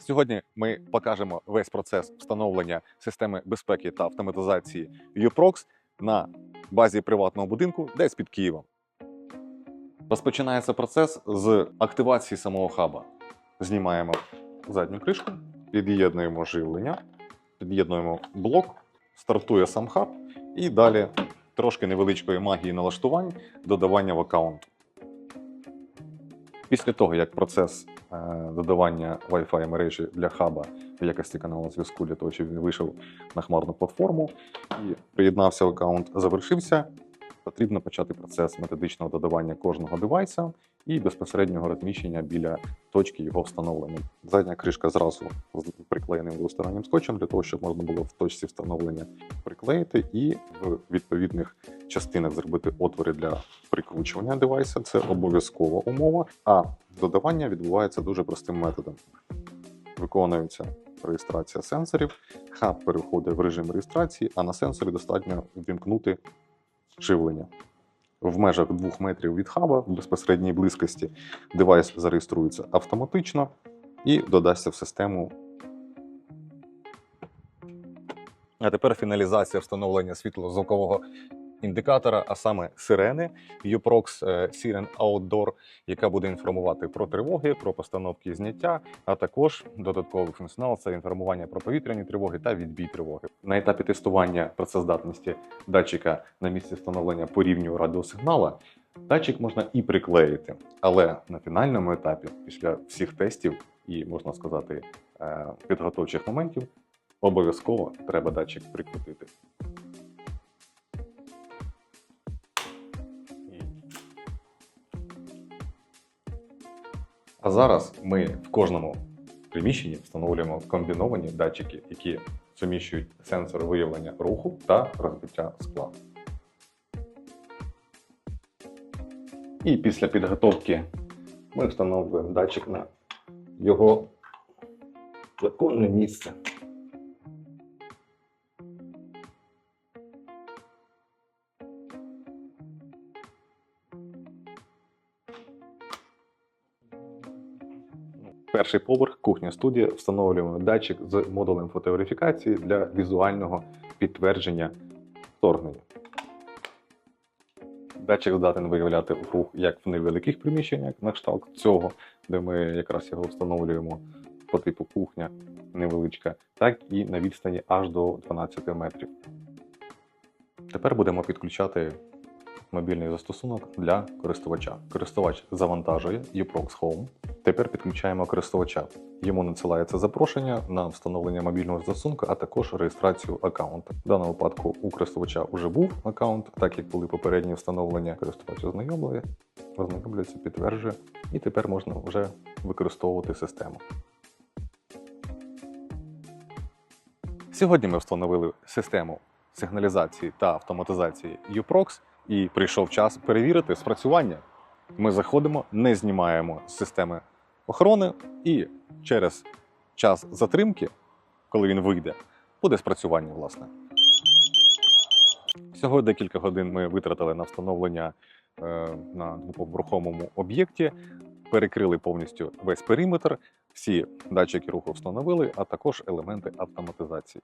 Сьогодні ми покажемо весь процес встановлення системи безпеки та автоматизації UPROX на базі приватного будинку десь під Києвом. Розпочинається процес з активації самого хаба. Знімаємо задню кришку, під'єднуємо живлення, під'єднуємо блок, стартує сам хаб і далі трошки невеличкої магії налаштувань, додавання в аккаунт. Після того, як процес е, додавання Wi-Fi мережі для хаба в якості каналу зв'язку для того, щоб він вийшов на хмарну платформу і приєднався аккаунт, завершився, потрібно почати процес методичного додавання кожного девайса і безпосереднього розміщення біля точки його встановлення. Задня кришка зразу з приклеєним двостороннім скотчем для того, щоб можна було в точці встановлення приклеїти і в відповідних частинах зробити отвори для прикручування девайса. Це обов'язкова умова. А додавання відбувається дуже простим методом. Виконується реєстрація сенсорів, хаб переходить в режим реєстрації, а на сенсорі достатньо ввімкнути живлення. В межах 2 метрів від хаба в безпосередній близькості девайс зареєструється автоматично і додасться в систему. А тепер фіналізація встановлення світлозвукового індикатора, а саме сирени UPROX е, Siren Outdoor, яка буде інформувати про тривоги, про постановки і зняття, а також додатковий функціонал це інформування про повітряні тривоги та відбій тривоги. На етапі тестування працездатності датчика на місці встановлення по рівню радіосигнала датчик можна і приклеїти, але на фінальному етапі, після всіх тестів і можна сказати е, підготовчих моментів, обов'язково треба датчик прикрутити. А зараз ми в кожному приміщенні встановлюємо комбіновані датчики, які суміщують сенсор виявлення руху та розбиття скла. І після підготовки ми встановлюємо датчик на його законне місце. Перший поверх, кухня студія, встановлюємо датчик з модулем фотоверифікації для візуального підтвердження вторгнення. Датчик здатен виявляти рух як в невеликих приміщеннях, на кшталт цього, де ми якраз його встановлюємо по типу кухня невеличка, так і на відстані аж до 12 метрів. Тепер будемо підключати мобільний застосунок для користувача. Користувач завантажує UPROX Home. Тепер підключаємо користувача. Йому надсилається запрошення на встановлення мобільного застосунку, а також реєстрацію аккаунту. В даному випадку у користувача вже був аккаунт, так як були попередні встановлення. Користувач ознайомлює, ознайомлюється, підтверджує, і тепер можна вже використовувати систему. Сьогодні ми встановили систему сигналізації та автоматизації UPROX і прийшов час перевірити спрацювання. Ми заходимо, не знімаємо з системи охорони, і через час затримки, коли він вийде, буде спрацювання, власне. Всього декілька годин ми витратили на встановлення е, на двоповерховому об'єкті, перекрили повністю весь периметр, всі датчики руху встановили, а також елементи автоматизації.